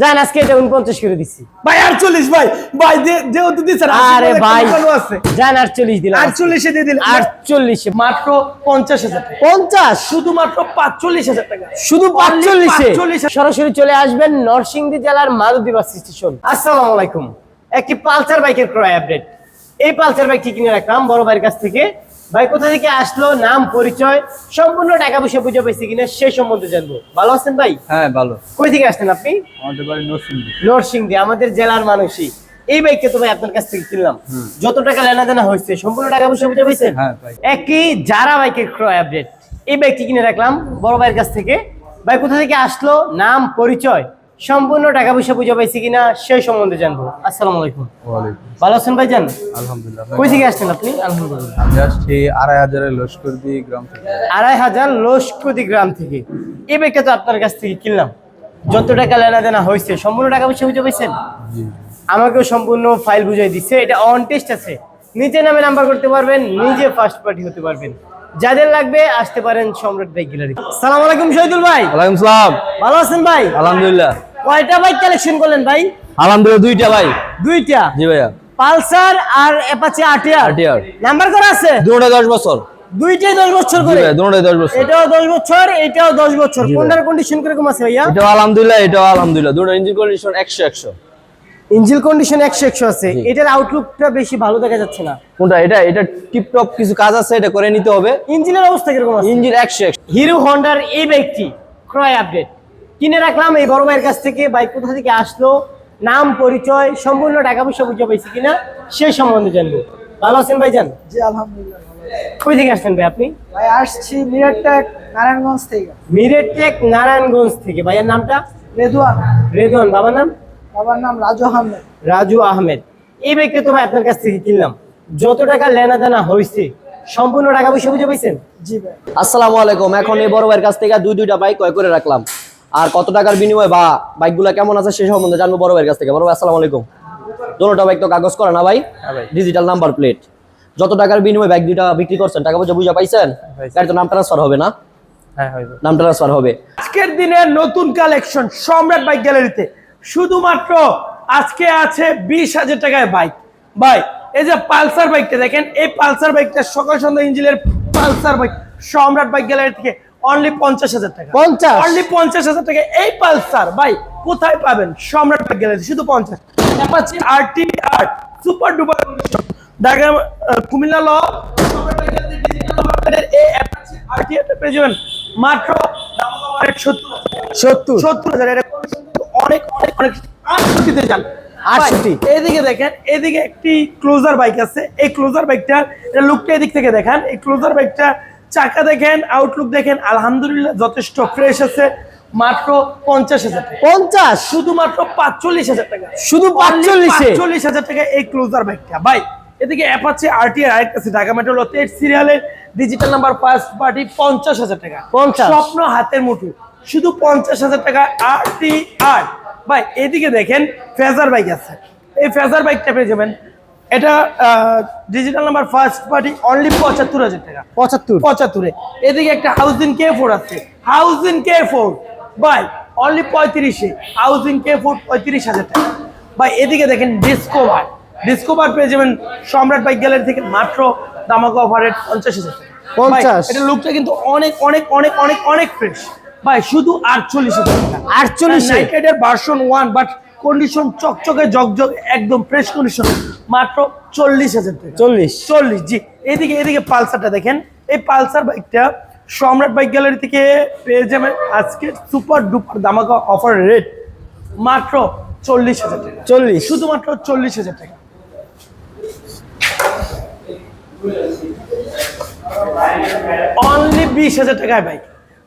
জান আজকে এটা উনপঞ্চাশ করে দিচ্ছি ভাই আটচল্লিশ ভাই। ভাই যেহেতু আরে ভাই আছে। জান দিলাম। দিয়ে মাত্র পঞ্চাশ হাজার টাকা। পঞ্চাশ? শুধুমাত্র পাঁচচল্লিশ হাজার টাকা। শুধু পাঁচচল্লিশে? 45 সরাসরি চলে আসবেন নরসিংদী জেলার মাধবদী বাস স্টেশন। আসসালামু আলাইকুম। একটি পালসার বাইকের ক্রয় আপডেট। এই পালসার বাইকটি কিনে রাখলাম বড় ভাইয়ের কাছ থেকে। ভাই কোথা থেকে আসলো নাম পরিচয় সম্পূর্ণ টাকা পয়সা বুঝে পেয়েছি কিনা সে সম্বন্ধে জানব। ভালো আছেন ভাই? হ্যাঁ ভালো। কই থেকে আসছেন আপনি? আমাদের বাড়ি নরসিংদী। নরসিংদী আমাদের জেলার মানুষই এই বাইকটা তো ভাই আপনার কাছ থেকে কিনলাম। যত টাকা লেনা দেনা হয়েছে সম্পূর্ণ টাকা পয়সা বুঝে পেয়েছেন হ্যাঁ ভাই। একটি যারা বাইকের ক্রয় আপডেট। এই বাইকটি কিনে রাখলাম বড় ভাইয়ের কাছ থেকে। ভাই কোথা থেকে আসলো নাম পরিচয় সম্পূর্ণ টাকা পয়সা বুঝে পাইছি কিনা সেই সম্বন্ধে জানব। আসসালামু আলাইকুম। ভালো আছেন ভাই জান আলহামদুলিল্লাহ কই থেকে আসছেন আপনি? আলহামদুলিল্লাহ আমি আসছি আড়াই হাজারের লস্করদি গ্রাম থেকে। আড়াই হাজার লোসকুদি গ্রাম থেকে। এই বাইকটা তো আপনার কাছ থেকে কিনলাম। যত টাকা লেনা দেনা হয়েছে সম্পূর্ণ টাকা পয়সা বুঝে পাইছেন? আমাকেও সম্পূর্ণ ফাইল বুঝিয়ে দিচ্ছে। এটা অন টেস্ট আছে। নিজে নামে নাম্বার করতে পারবেন নিজে ফার্স্ট পার্টি হতে পারবেন। যাদের লাগবে আসতে পারেন সম্রাট ভাই গ্যালারি সালাম আলাইকুম শহীদুল ভাই। ওয়ালাইকুম সালাম। ভালো আছেন ভাই? আলহামদুলিল্লাহ। কয়টা বাইক কালেকশন করলেন ভাই? আলহামদুলিল্লাহ দুইটা ভাই। দুইটা? জি ভাইয়া। পালসার আর অ্যাপাচি আরটিআর। আরটিআর। নাম্বার করা আছে? দুটোটা 10 বছর। দুইটাই 10 বছর করে? জি ভাই দুটোটাই 10 বছর। এটাও 10 বছর এটাও 10 বছর। কোন্ডার কন্ডিশন কীরকম আছে ভাইয়া? এটা আলহামদুলিল্লাহ এটাও আলহামদুলিল্লাহ। দুটো ইঞ্জিন কন্ডিশন 100 100 ইঞ্জিন কন্ডিশন 100 100 আছে। এটার আউটলুকটা বেশি ভালো দেখা যাচ্ছে না। কোনটা? এটা এটা টিপটপ কিছু কাজ আছে এটা করে নিতে হবে। ইঞ্জিনের অবস্থা কীরকম আছে? ইঞ্জিন 100 100 হিরো হন্ডার এই বাইকটি ক্রয় আপডেট। কিনে রাখলাম এই বড় ভাইয়ের কাছ থেকে। বাইক কোথা থেকে আসলো? নাম পরিচয় সম্পূর্ণ টাকা পয়সা বুঝে পাইছি কিনা? সে সম্বন্ধে জানব। ভালো আছেন ভাইজান? জি আলহামদুলিল্লাহ কই থেকে আসছেন ভাই আপনি? ভাই আসছি মিরেটেক নারায়ণগঞ্জ থেকে। মিরেটেক নারায়ণগঞ্জ থেকে। ভাইয়ের নামটা? রেদওয়ান রেদওয়ান বাবার নাম? বাবার নাম রাজু আহমেদ। রাজু আহমেদ। এই বাইকটা তো ভাই আপনার কাছ থেকে কিনলাম। যত টাকা লেনা দেনা হয়েছে সম্পূর্ণ টাকা পয়সা বুঝে পাইছেন? জি ভাই। আসসালামু আলাইকুম। এখন এই বড় ভাইয়ের কাছ থেকে দুই দুইটা বাইক ক্রয় করে রাখলাম। আর কত টাকার বিনিময়ে বা বাইকগুলো কেমন আছে সেই সম্বন্ধে জানব বড় ভাইয়ের কাছ থেকে। বড় ভাই আসসালামু আলাইকুম। দোনোটা বাইক তো কাগজ করা না ভাই? ডিজিটাল নাম্বার প্লেট যত টাকার বিনিময়ে বাইক দুইটা বিক্রি করছেন টাকা পয়সা বুঝে পাইছেন? গাড়ি তো নাম ট্রান্সফার হবে না? হ্যাঁ নাম ট্রান্সফার হবে। আজকের দিনের নতুন কালেকশন সম্রাট বাইক গ্যালারিতে শুধুমাত্র আজকে আছে বিশ হাজার টাকায় বাইক ভাই এই যে পালসার বাইকটা দেখেন এই পালসার বাইকটা সকাল সন্ধ্যা ইঞ্জিনের Pulsar bike Samrat bike gallery থেকে অনলি পঞ্চাশ হাজার টাকা। 50? অনলি পঞ্চাশ হাজার টাকা এই পালসার। ভাই কোথায় পাবেন? সম্রাট বাইক গ্যালারি শুধু পঞ্চাশ। Apache RTR super duper Dhaka Comilla ল বাইক এই অ্যাপাচি টা পেয়ে যাবেন মাত্র সত্তর সত্তর। সত্তর হাজার অনেক অনেক অনেক আটষট্টিতে যান। আটষট্টি। ভাই, এইদিকে দেখেন এদিকে একটি ক্লোজার বাইক আছে। এই ক্লোজার বাইকটা এটা লুকটা এদিক থেকে দেখেন। এই ক্লোজার বাইকটা চাকা দেখেন আউটলুক দেখেন আলহামদুলিল্লাহ যথেষ্ট ফ্রেশ আছে। মাত্র পঞ্চাশ হাজার পঞ্চাশ? শুধুমাত্র পাঁচচল্লিশ হাজার টাকা। শুধু 45 এ? চল্লিশ হাজার টাকা এই ক্লোজার বাইকটা ভাই এদিকে অ্যাপাচি আরটিআর আরেকটা আছে ঢাকা মেট্রো তেট সিরিয়ালের ডিজিটাল নাম্বার ফার্স্ট পার্টি পঞ্চাশ হাজার টাকা। 50 স্বপ্ন হাতের মুঠো। শুধু পঞ্চাশ হাজার টাকা আর টি আর ভাই এদিকে দেখেন ফেজার বাইক আছে। এই ফেজার বাইকটা পেয়ে যাবেন। এটা digital number first party only পঁচাত্তর হাজার টাকা। পঁচাত্তর। পঁচাত্তরে। এদিকে একটা হাউজিং কে ফোর আছে। Housing K four by only পঁয়ত্রিশে। হাউজিং কে ফোর পঁয়ত্রিশ হাজার টাকা। ভাই এদিকে দেখেন ডিসকোভার ডিসকোভার পেয়ে যাবেন সম্রাট বাইক গ্যালারি থেকে মাত্র দামাকা অফারের পঞ্চাশ হাজার টাকা। 50 এটা লুকটা কিন্তু অনেক অনেক অনেক অনেক অনেক ফ্রেশ ভাই শুধু আটচল্লিশ টাকা। 48 এ? ভার্সন ওয়ান বাট কন্ডিশন চকচকে জগজগ একদম ফ্রেশ কন্ডিশন মাত্র চল্লিশ হাজার টাকা। চল্লিশ। চল্লিশ জি। এদিকে এদিকে পালসারটা দেখেন। এই পালসার বাইকটা সম্রাট বাইক গ্যালারি থেকে পেয়ে যাবেন আজকে সুপার ডুপার দামাকা অফার রেট মাত্র চল্লিশ হাজার টাকা। চল্লিশ। শুধুমাত্র চল্লিশ হাজার টাকা। অনলি বিশ হাজার টাকায় বাইক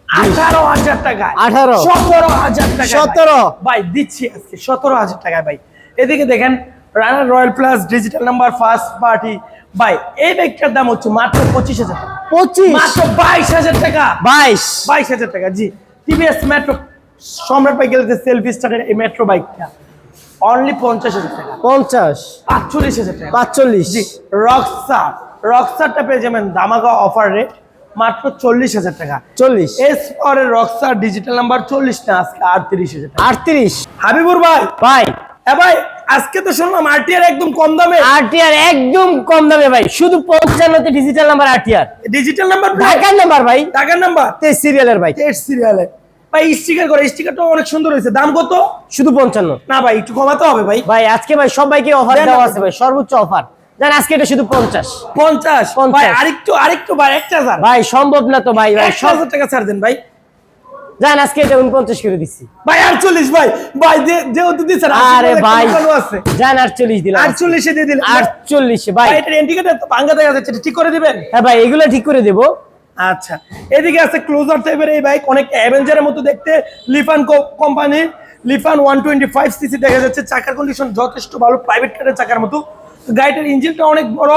আঠারো হাজার টাকায়। 18 সতেরো হাজার টাকা 17 ভাই দিচ্ছি আজকে সতেরো হাজার টাকায় ভাই। এদিকে দেখেন Runner Royal Plus digital number first party ভাই এই বাইকটার দাম হচ্ছে মাত্র পঁচিশ হাজার টাকা। পঁচিশ? মাত্র বাইশ হাজার টাকা। বাইশ? বাইশ হাজার টাকা জি। টিভিএস মেট্রো সম্রাট বাইক গেলে সেলফি স্টারের এই মেট্রো বাইকটা অনলি পঞ্চাশ হাজার টাকা। পঞ্চাশ? আটচল্লিশ হাজার টাকা। পাঁচচল্লিশ? জি রকসার রকসারটা পেয়ে যাবেন দামাগা অফার রেট মাত্র চল্লিশ হাজার টাকা। চল্লিশ। এস পরের রক্সার ডিজিটাল নাম্বার চল্লিশ না আজকে আটত্রিশ হাজার টাকা। আটত্রিশ। হাবিবুর ভাই। ভাই। ভাই আজকে তো শুনলাম আরটিআর একদম কম দামে। আরটিআর একদম কম দামে ভাই শুধু পঞ্চান্নতে digital number RTR digital number ঢাকার নাম্বার ভাই। টাকার নাম্বার তেইশ সিরিয়ালের ভাই। টেস্ট সিরিয়ালে ভাই স্টিকার করে স্টিকারটা অনেক সুন্দর হয়েছে। দাম কত? শুধু পঞ্চান্ন। না ভাই একটু কমাতে হবে ভাই। ভাই আজকে ভাই সবাইকে অফার দেওয়া আছে ভাই সর্বোচ্চ অফার জান আজকে এটা শুধু পঞ্চাশ। পঞ্চাশ? পঞ্চাশ। ভাই আরেকটু আরেকটু ভাই একটা হাজার ভাই সম্ভব না তো ভাই ভাই এক সব হাজার টাকা ছাড় দেন ভাই। জান আজকে এটা উনপঞ্চাশ করে দিচ্ছি। ভাই আটচল্লিশ ভাই। ভাই যেহেতু আরে ভাই আছে জান আটচল্লিশ দিলাম। আটচল্লিশে দিয়ে দিলেন। আটচল্লিশে ভাই। ভাই এটার ইন্ডিকেটর তো দেখা যাচ্ছে ঠিক করে দিবেন? হ্যাঁ ভাই এগুলো ঠিক করে দেবো। আচ্ছা এদিকে আছে ক্লোজার টাইপের এই বাইক অনেক অ্যাভেঞ্জারের মতো দেখতে। Lifan company Lifan one twenty five CC দেখা যাচ্ছে চাকার কন্ডিশন যথেষ্ট ভালো প্রাইভেট কারের চাকার মতো। গাড়িটার ইঞ্জিনটা অনেক বড়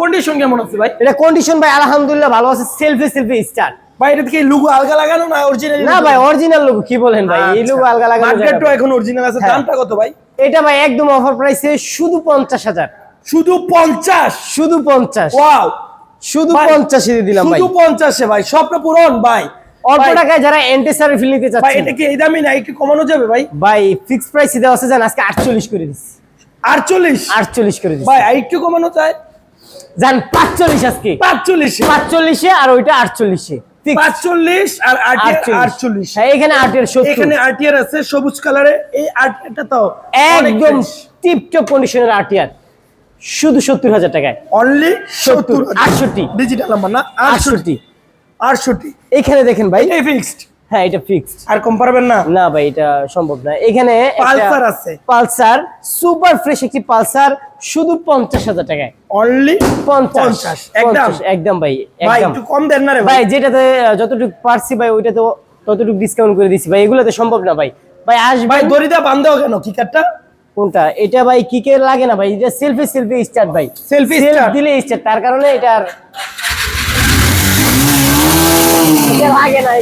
কন্ডিশন কেমন আছে ভাই? এটা কন্ডিশন ভাই আলহামদুলিল্লাহ ভালো আছে সেলফি সেলফি স্টার্ট ভাই এটা থেকে লুগো আলগা লাগানো না অরিজিনাল না ভাই অরিজিনাল লোক কি বলেন ভাই? এই লোক আলগা লাগানো যাবে মার্কেটও এখন অরিজিনাল আছে হ্যাঁ। দামটা কত ভাই? এটা ভাই একদম অফার প্রাইসে শুধু পঞ্চাশ হাজার। শুধু পঞ্চাশ? শুধু পঞ্চাশ। ওয়াও শুধু ভাই, পঞ্চাশে দিয়ে দিলাম ভাই। শুধু পঞ্চাশে ভাই স্বপ্ন পূরণ ভাই। অল্প টাকায় যারা এন্টি সার্ভিস নিতে ভাই এটা কি এই দামই না একটু কমানো যাবে ভাই? ভাই ফিক্স প্রাইসে দেওয়া আছে জান আজকে আটচল্লিশ করে দিচ্ছি। আটচল্লিশ। আটচল্লিশ করে দিচ্ছি। ভাই একটু কমানো চায় জান পাঁচচল্লিশ আজকে। পাঁচচল্লিশে। পাঁচচল্লিশে আর ওইটা আটচল্লিশে। পাঁচচল্লিশ আর আটচল্লিশ। হ্যাঁ এখানে আটের এখানে আরটিআর আছে সবুজ কালারে। এই আরটিআরটা তো একদম টিপটপ কন্ডিশনের আরটিআর শুধু সত্তর হাজার টাকায়। অনলি সত্তর আটষট্টি। ডিজিটাল নাম্বার না? আটষট্টি। আটষট্টি। এখানে দেখেন ভাই। ফিক্সড হ্যাঁ এটা ফিক্সড আর কম পারবেন না? না ভাই এটা সম্ভব না। এখানে পালসার আছে। পালসার সুপার ফ্রেশ একটি পালসার শুধু পঞ্চাশ হাজার টাকায়। অনলি পঞ্চাশ একদম? একদম ভাই ভাই একদম। একটু কম দেন না রে ভাই। ভাই যেটাতে যতটুকু পারছি ভাই ওইটা তো ততটুকু ডিসকাউন্ট করে দিচ্ছি। ভাই এগুলোতে সম্ভব না ভাই। ভাই ভাই আসবেন দড়িদা বান্ধব কেন? কি কাটটা কোনটা? এটা ভাই কিকে লাগে না ভাই? এটা সেলফি সেলফি স্টার্ট ভাই। সেলফি? দিলে স্টার্ট তার কারণে এটা আর লাগে না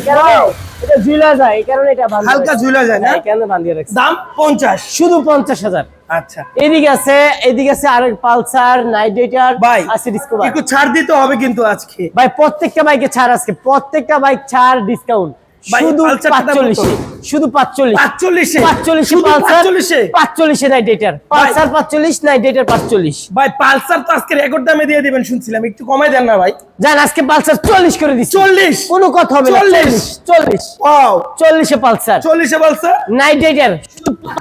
এটা ঝুলা যায় কারণে এটা হালকা ঝুলা যায় না? হ্যাঁ, বান্ধিয়ে রাখছি দাম পঞ্চাশ। শুধু পঞ্চাশ হাজার। আচ্ছা। এদিকে আছে এদিকে আছে আরেক পালসার নাইডেটার আছে ডিসকভার। একটু ছাড় দিতে হবে কিন্তু আজকে। ভাই প্রত্যেকটা বাইকে ছাড় আজকে প্রত্যেকটা বাইক ছাড় ডিসকাউন্ট। শুধু পালসারটা দাম কত? পাঁচচল্লিশে। শুধু পাঁচচল্লিশ। পাঁচচল্লিশে? পাঁচচল্লিশে পাঁচচল্লিশে? পাঁচচল্লিশে নাইট রাইডার পালসার পাঁচচল্লিশ নাইট রাইডার পাঁচচল্লিশ। ভাই পালসার তো আজকে রেকর্ড দামে দিয়ে দিবেন শুনছিলাম। একটু কমাই দেন না ভাই। জান আজকে পালসার চল্লিশ করে দিচ্ছি। চল্লিশ? কোনো কথা হবে না। চল্লিশ। চল্লিশ চল্লিশ। চল্লিশে পালসার। চল্লিশে পালসার? নাইট রাইডার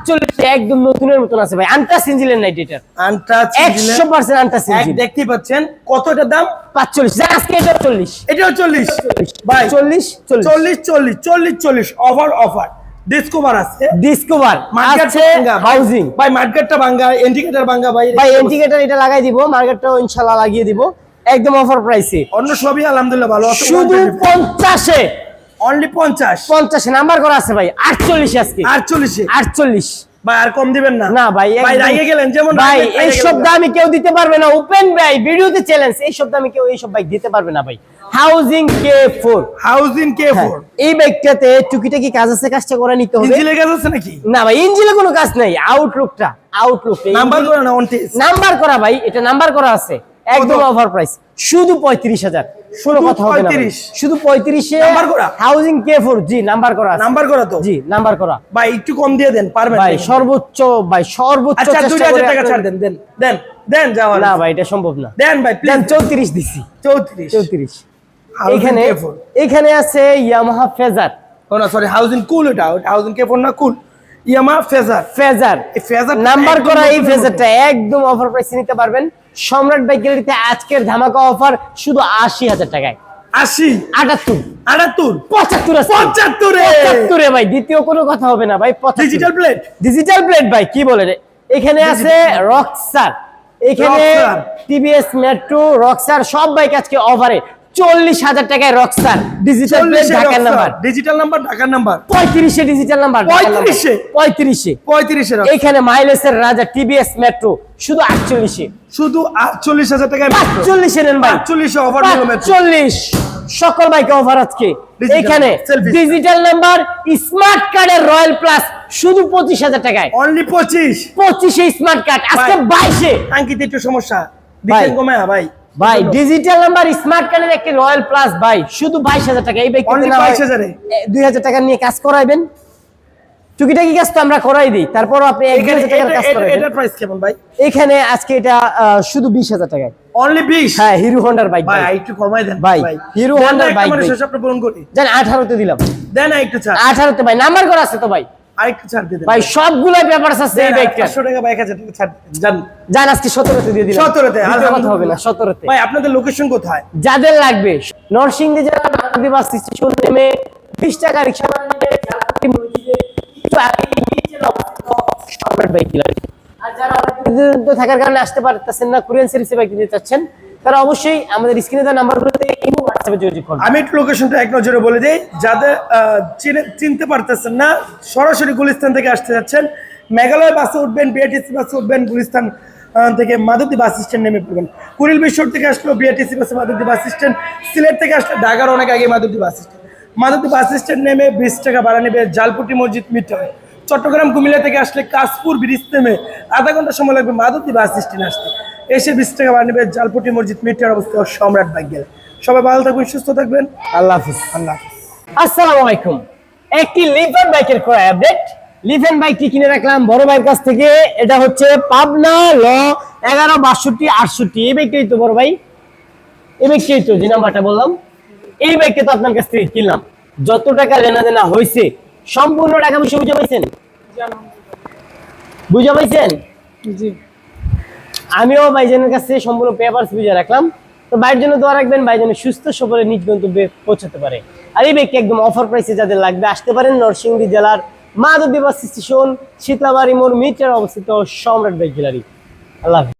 শুধু একদম নতুনের মতন আছে ভাই। আনটাস ইঞ্জিনের নাইট রাইডার আনটাচ একশো পার্সেন্ট আনটাস ইঞ্জিন দেখতেই পাচ্ছেন। কত এটার দাম? পাঁচচল্লিশ। আজকে এটা চল্লিশ। এটাও চল্লিশ? ভাই চল্লিশ। চল্লিশ চল্লিশ চল্লিশ চল্লিশ চল্লিশ অফার অফার। ডিসকভার আছে। ডিসকভার আছে হাউজিং ভাই মার্কেটটা ইন্ডিকেটর ভাই। ভাই ইন্ডিকেটর এটা লাগাই দিব মার্কেটটাও ইনশাআল্লাহ লাগিয়ে দিব। একদম অফার প্রাইসে অন্য সবই আলহামদুলিল্লাহ ভালো আছে শুধু পঞ্চাশে। অনলি পঞ্চাশ। পঞ্চাশে নাম্বার করা আছে ভাই আটচল্লিশ আজকে। আটচল্লিশে। আটচল্লিশ। ভাই আর কম দিবেন না। না ভাই ভাই রাগে গেলেন যেমন ভাই এই না। দামে কেউ দিতে পারবে না। ওপেন ভাই ভিডিওতে চ্যালেঞ্জ এই সব দামে কেউ এই সব বাইক দিতে পারবে না ভাই। Housing K four housing K four এই বাইকটাতে টুকিটাকি কাজ আছে কাজটা করে নিতে হবে। ইঞ্জিলে কাজ আছে নাকি? না ভাই ইঞ্জিনে কোনো কাজ নাই আউটলুকটা আউটলুক নাম্বার করে না অনটিস নাম্বার করা ভাই এটা নাম্বার করা আছে একদম? অফার প্রাইস শুধু পঁয়ত্রিশ হাজার। কোনো কথা হবে না ভাই। 35? শুধু নাম্বার করা? হাউজিং জি নাম্বার করা আছে। নাম্বার করা তো? জি নাম্বার করা। ভাই একটু কম দিয়ে দেন পারবেন ভাই সর্বোচ্চ ভাই সর্বোচ্চ আচ্ছা দুই চেষ্টা হাজার করে টাকা ছাড় দেন দেন দেন দেন যাওয়ার না ভাই এটা সম্ভব না। দেন ভাই প্লিজ চৌত্রিশ দিছি। চৌত্রিশ। চৌত্রিশ। Housing এখানে এখানে আছে ইয়ামাহা ফেজার ও না সরি হাউজিং কুল এটা। হাউজিং কে ফোর না কুল ইয়ামা ফেজার ফেজার এই ফেজার নাম্বার করা এই ফেজারটা একদম অফার প্রাইসে নিতে পারবেন। সম্রাট বাইক গ্যালারিতে আজকের ধামাকা অফার শুধু আশি হাজার টাকায়। আশি? আটাত্তর। আটাত্তর? পঁচাত্তর আছে। পঁচাত্তরে? পঁচাত্তরে ভাই দ্বিতীয় কোনো কথা হবে না ভাই ডিজিটাল প্লেট ডিজিটাল প্লেট ভাই কি বলে রে? এখানে আছে রকসার এখানে টিভিএস মেট্রো রকসার সব বাইক আজকে অফারে চল্লিশ হাজার টাকায় রকসার ডিজিটাল ঢাকার নাম্বার ডিজিটাল নাম্বার ঢাকার নাম্বার পঁয়ত্রিশে ডিজিটাল নাম্বার পঁয়ত্রিশে? পঁয়ত্রিশে। পঁয়ত্রিশে এখানে মাইলেজের রাজা টিভিএস মেট্রো শুধু আটচল্লিশে। শুধু আটচল্লিশ হাজার টাকায় পাঁচচল্লিশে নেন ভাই পাঁচচল্লিশে অফার চল্লিশ সকল বাইকে অফার আজকে। এখানে ডিজিটাল নাম্বার স্মার্ট কার্ডের রয়্যাল প্লাস শুধু পঁচিশ হাজার টাকায়। অনলি পঁচিশ। পঁচিশে স্মার্ট কার্ড আজকে বাইশে। আঙ্কিতে একটু সমস্যা। ভাই। দিচ্ছেন ভাই ভাই ডিজিটাল নাম্বার স্মার্ট কার্ডের একটি রয়্যাল প্লাস ভাই শুধু বাইশ হাজার টাকা। এই Only ব্যক্তি 22,000 এ? দুই হাজার টাকা নিয়ে কাজ করাইবেন। টুকিটাকি কাজ তো আমরা করাই দিই। তারপর আপনি এক দুই এখানে হাজার টাকার কাজ এটা- এটা- এটার প্রাইস কেমন ভাই? এখানে আজকে এটা শুধু বিশ হাজার টাকায়। অনলি 20 হ্যাঁ হিরো হন্ডার বাইক ভাই একটু কমাই দেন ভাই, না মানে শেষ আপনি পূরণ করি। জান আঠারোতে দিলাম। দেন না একটু ছাড় আঠারোতে ভাই নাম্বার করা আছে তো ভাই। আরেকটু ছাড় দিয়ে ভাই সবগুলাই পেপার আছে এই বাইকটা 500 টাকা বা 1000 টাকা ছাড় দিয়ে জান আজকে সতেরোতে দিয়ে দিলাম। 17 তে, দ্বিতীয় কথা হবে না আলহামদুলিল্লাহ। সতেরোতে। ভাই আপনাদের লোকেশন কোথায়? যাদের লাগবে নরসিংদী বাস স্টেশন নেমে বিশ টাকা রিক্সা ভাড়া ঝালকাঠি মসজিদে একটু আগেই নিচে সম্রাট বাইক আর যারা থাকার কারণে আসতে পারতেছেন না কোরিয়ান সিরিজে বাইক নিতে চাচ্ছেন তারা অবশ্যই আমাদের স্ক্রিনে দেওয়া নাম্বারগুলোতে ইমো হোয়াটসঅ্যাপে যোগাযোগ করবেন আমি একটু লোকেশনটা এক নজরে বলে দিই। যাদের চিনে- চিনতে পারতেছেন না, সরাসরি গুলিস্তান থেকে আসতে যাচ্ছেন। মেঘালয় বাসে উঠবেন বিআরটিসি বাসে উঠবেন, গুলিস্তান থেকে মাধবদী বাস স্ট্যান্ড নেমে পড়বেন। কুড়িল বিশ্বর থেকে আসলো বিআরটিসি বাসে মাধবদী বাস স্ট্যান্ড। সিলেট থেকে আসলে ঢাকার অনেক আগে Madhabdi bus stand. Madhabdi bus stand নেমে বিশ টাকা ভাড়া নেবে জালপুটি মসজিদ মিটার চট্টগ্রাম, কুমিল্লা থেকে আসলে কাশপুর ব্রিজ নেমে আধা ঘণ্টা সময় লাগবে মাধবদী বাস স্ট্যান্ড আসতে। এসে বিশ টাকা নেবে জালপুটি মসজিদ মিটার অবস্থা সম্রাট বাইক সবাই ভালো থাকবেন সুস্থ থাকবেন। আল্লাহ হাফিজ। আল্লাহ আসসালামু আলাইকুম। একটি লিফান বাইকের ক্রয় আপডেট। লিফান বাইকটি কিনে রাখলাম বড় ভাইয়ের কাছ থেকে। এটা হচ্ছে পাবনা ল এগারো বাষট্টি আটষট্টি। এই বাইকটাই তো বড় ভাই। এই বাইকটাই তো যে নাম্বারটা বললাম। এই বাইকটা তো আপনার কাছ থেকে কিনলাম। যত টাকা লেনা দেনা হয়েছে সম্পূর্ণ টাকা পয়সা বুঝে পাইছেন? বুঝে পাইছেন? জি। আমিও ভাইজানের কাছে সম্পূর্ণ পেপারস বুঝে রাখলাম। তো বাইরের জন্য দোয়া রাখবেন ভাইজান সুস্থ সফরে নিজ গন্তব্যে পৌঁছাতে পারে। আর এই ব্যক্তি একদম অফার প্রাইসে যাদের লাগবে, আসতে পারেন নরসিংদী জেলার মাধব বাস স্টেশন শীতলাবাড়ি মোড় মিটার অবস্থিত সম্রাট বাইক গ্যালারি। আল্লাহ।